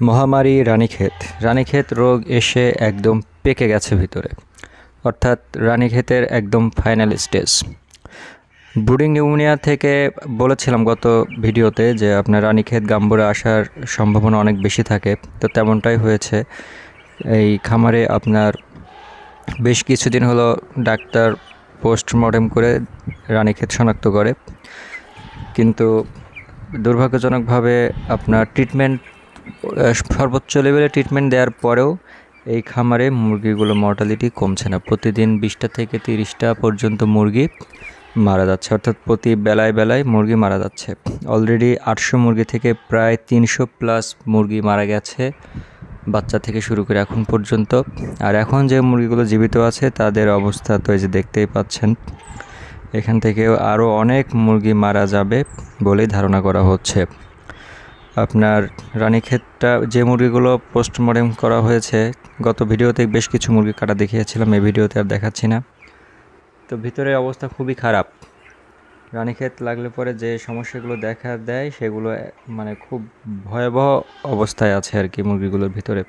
মহামারী রানীক্ষেত। রানীক্ষেত রোগ এসে একদম পেকে গেছে ভিতরে। অর্থাৎ রানীক্ষেতের একদম ফাইনাল স্টেজ ব্রুডিং নিউমোনিয়া থেকে বলেছিলাম গত ভিডিওতে যে আপনার রানীক্ষেত গাম্বুরা আসার সম্ভাবনা অনেক বেশি থাকে। তো তেমনটাই হয়েছে। এই খামারে আপনার বেশ কিছুদিন হলো ডাক্তার পোস্টমর্টেম করে রানীক্ষেত শনাক্ত করে। কিন্তু দুর্ভাগ্যজনকভাবে আপনার ট্রিটমেন্ট সর্বোচ্চ লেভেলে ট্রিটমেন্ট দেওয়ার পরেও এই খামারে মুরগিগুলো মর্টালিটি কমছে না। প্রতিদিন বিশটা থেকে তিরিশটা পর্যন্ত মুরগি মারা যাচ্ছে। অর্থাৎ প্রতি বেলায় বেলায় মুরগি মারা যাচ্ছে। অলরেডি আটশো মুরগি থেকে প্রায় তিনশো প্লাস মুরগি মারা গেছে বাচ্চা থেকে শুরু করে এখন পর্যন্ত। আর এখন যে মুরগিগুলো জীবিত আছে, তাদের অবস্থা তো এই যে দেখতেই পাচ্ছেন, এখান থেকেও আরও অনেক মুরগি মারা যাবে বলেই ধারণা করা হচ্ছে। আপনার রানীক্ষেতটা যে মুরগিগুলো পোস্টমর্টেম করা হয়েছে, গত ভিডিওতে বেশ কিছু মুরগি কাটা দেখিয়েছিলাম, এই ভিডিওতে আর দেখাচ্ছি না। তো ভিতরের অবস্থা খুবই খারাপ। রানীক্ষেত লাগলে পরে যে সমস্যাগুলো দেখা দেয়, সেগুলো মানে খুব ভয়াবহ অবস্থায় আছে আর কি মুরগিগুলোর ভিতরে।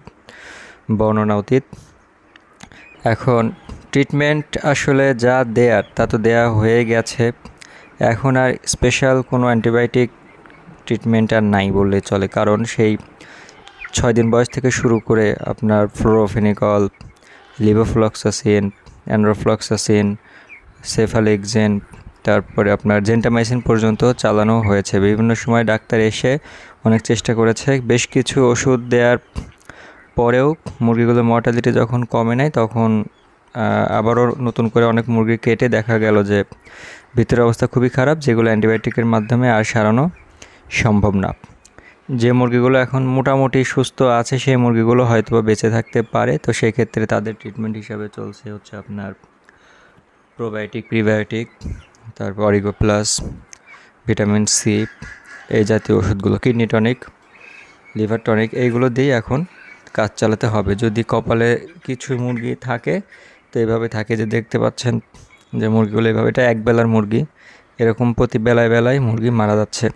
বর্ণনা অতীত। এখন ট্রিটমেন্ট আসলে যা দেয়ার, তা তো দেয়া হয়ে গেছে। এখন আর স্পেশাল কোনো অ্যান্টিবায়োটিক ট্রিটমেন্ট আর নাই বললে চলে। কারণ সেই ছয় দিন বয়স থেকে শুরু করে আপনার ফ্লোরোফেনিকল লিভোফ্লক্সাসিন অ্যান্ড্রোফ্লক্সাসিন সেফালেক্সেন তারপরে আপনার জেন্টামাইসিন পর্যন্ত চালানো হয়েছে। বিভিন্ন সময় ডাক্তার এসে অনেক চেষ্টা করেছে। বেশ কিছু ওষুধ দেওয়ার পরেও মুরগিগুলোর মর্টালিটি যখন কমে নেয়, তখন আবারও নতুন করে অনেক মুরগি কেটে দেখা গেল যে, ভিতরের অবস্থা খুবই খারাপ, যেগুলো অ্যান্টিবায়োটিকের মাধ্যমে আর সারানো সম্ভব না। যে মুরগিগুলো এখন মোটামুটি সুস্থ আছে, সেই মুরগিগুলো হয়তো বা বেঁচে থাকতে পারে। তো সেই ক্ষেত্রে তাদের ট্রিটমেন্ট হিসাবে চলছে হচ্ছে আপনার প্রোবায়োটিক প্রিবায়োটিক তারপর অরিগো প্লাস ভিটামিন সি এই জাতীয় ওষুধগুলো কিডনি টনিক লিভার টনিক এইগুলো দিয়েই এখন কাজ চালাতে হবে। যদি কপালে কিছু মুরগি থাকে, তো এইভাবে থাকে যে দেখতে পাচ্ছেন যে মুরগিগুলো এইভাবে এটা এক বেলার মুরগি। এরকম প্রতি বেলায় বেলায় মুরগি মারা যাচ্ছে।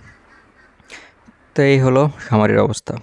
তো এই হলো খামারের অবস্থা।